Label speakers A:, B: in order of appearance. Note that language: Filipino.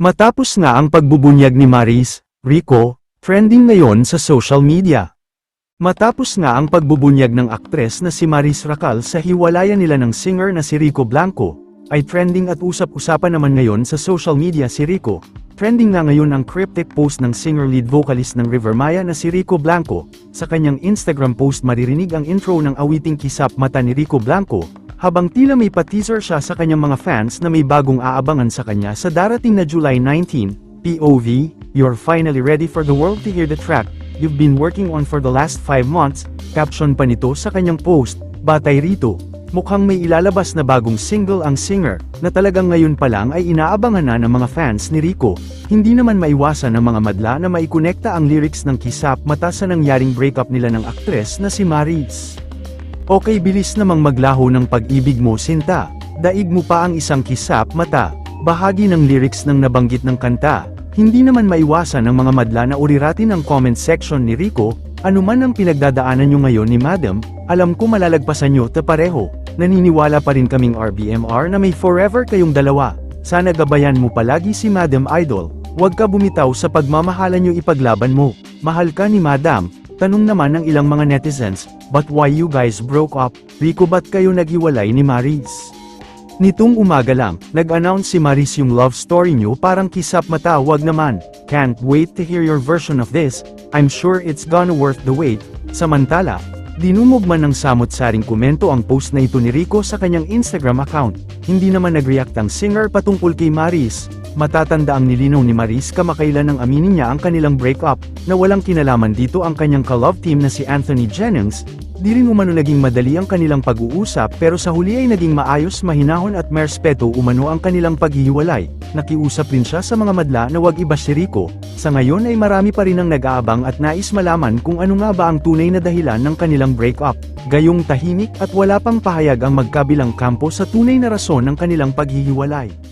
A: Matapos nga ang pagbubunyag ni Maris, Rico, trending ngayon sa social media. Matapos nga ang pagbubunyag ng aktres na si Maris Racal sa hiwalayan nila ng singer na si Rico Blanco, ay trending at usap-usapan naman ngayon sa social media si Rico. Trending nga ngayon ang cryptic post ng singer lead vocalist ng River Maya na si Rico Blanco. Sa kanyang Instagram post maririnig ang intro ng awiting Kisap Mata ni Rico Blanco, habang tila may pa-teaser siya sa kanyang mga fans na may bagong aabangan sa kanya sa darating na July 19, POV, You're finally ready for the world to hear the track you've been working on for the last 5 months, caption pa nito sa kanyang post, batay rito. Mukhang may ilalabas na bagong single ang singer, na talagang ngayon pa lang ay inaabangan na ng mga fans ni Rico. Hindi naman maiwasan ng mga madla na maikonekta ang lyrics ng Kisap mata sa nangyaring breakup nila ng aktres na si Maris. Okay bilis namang maglaho ng pag-ibig mo sinta, daig mo pa ang isang kisap mata, bahagi ng lyrics ng nabanggit ng kanta, hindi naman maiwasan ng mga madla na uriratin ang comment section ni Rico, anuman ang pinagdadaanan nyo ngayon ni Madam, alam ko malalagpasan nyo ta pareho, naniniwala pa rin kaming RBMR na may forever kayong dalawa, sana gabayan mo palagi si Madam Idol, huwag ka bumitaw sa pagmamahalan nyo ipaglaban mo, mahal ka ni Madam, Tanong naman ng ilang mga netizens, but why you guys broke up? Rico ba't kayo naghiwalay ni Maris? Nitong umaga lang, nag-announce si Maris yung love story niyo parang kisap mata wag naman. Can't wait to hear your version of this, I'm sure it's gonna worth the wait. Samantala, dinumog man ng samot-saring komento ang post na ito ni Rico sa kanyang Instagram account. Hindi naman nag-react ang singer patungkol kay Maris. Matatanda ang nilinaw ni Maris kamakailan nang aminin niya ang kanilang breakup, na walang kinalaman dito ang kanyang ka-love team na si Anthony Jennings, di rin umano naging madali ang kanilang pag-uusap pero sa huli ay naging maayos mahinahon at merespeto umano ang kanilang paghihiwalay. Nakiusap rin siya sa mga madla na wag iba si Rico, sa ngayon ay marami pa rin ang nag-aabang at nais malaman kung ano nga ba ang tunay na dahilan ng kanilang breakup. Gayong tahimik at wala pang pahayag ang magkabilang kampo sa tunay na rason ng kanilang paghihiwalay.